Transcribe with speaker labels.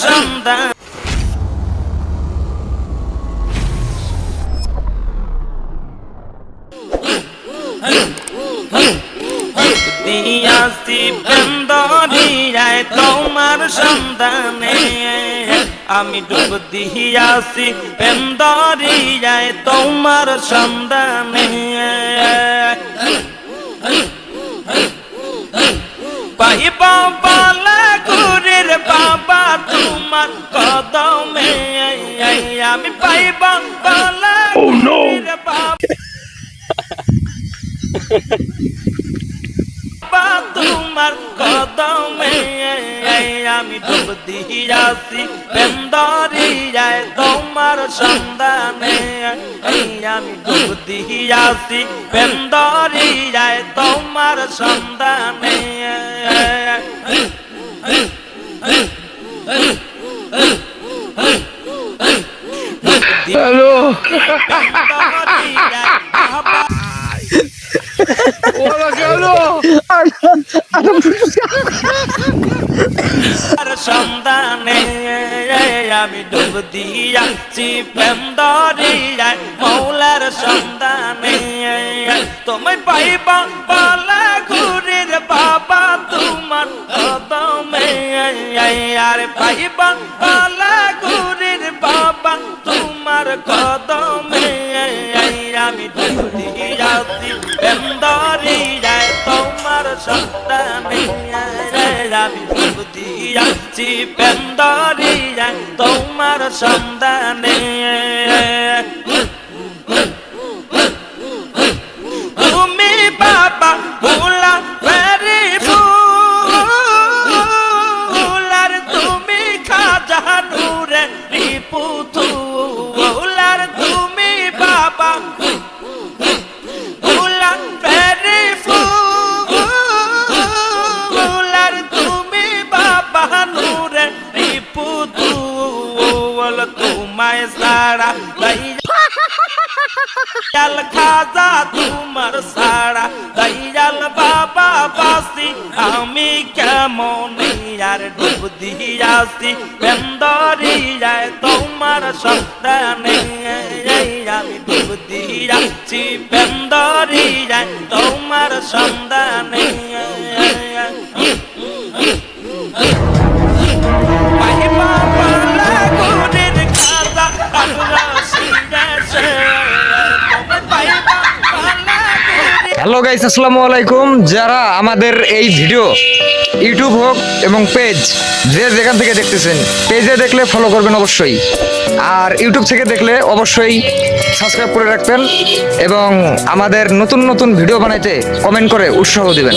Speaker 1: সন্তান দিয়াছি বন্দরিয়ায় তোমার সন্তানে আমি ডুব দিয়াছি বন্দরিয়ায় তোমার সন্তানে পাইবা বালা গুরের বাবা তোমার কদমে। আমি পাইবা বালা গুরের বাবা বাবা তোমার কদমে। আমি ডুব দিয়াছি বেন্দরিয়ায় তোমার সন্ধানে। আমি ডুব দিয়াছি বেন্দরিয়ায় তোমার সন্ধানে।
Speaker 2: হ্যালো। ওরা কেন
Speaker 1: আর দিয়াছি পেন্দরিয়ায় মৌলার সন্তানে। তুমি পাইবা পালা ঘুরির বাবা তোমার কদমে। পাইবা ঘুরির বাবা তোমার কদমে। ডুব দিয়াছি পেন্দরিয়ায় তোমার সন্তানে আমি ডুব দিয়াছি পেন্দরিয়ায় তোমার সন্তানে তুমি বাবা ভোলা ভেরি ফুলার তুমি খাজা নূরে রিপুতু সারা দয়াল খাজা তোমার সারা দয়াল বাবা বাসি আমি কেমন আর ডুব দিয়াছি বেন্দরিয়ায় তোমার সন্তানে আমি ডুব দিয়াছি বেন্দরিয়ায় তোমার সন্তানে
Speaker 2: হ্যালো গাইস আসসালামু আলাইকুম। যারা আমাদের এই ভিডিও ইউটিউব হোক এবং পেজ যে যেখান থেকে দেখতেছেন পেজে দেখলে ফলো করবেন অবশ্যই। আর ইউটিউব থেকে দেখলে অবশ্যই সাবস্ক্রাইব করে রাখবেন এবং আমাদের নতুন নতুন ভিডিও বানাইতে কমেন্ট করে উৎসাহ দিবেন।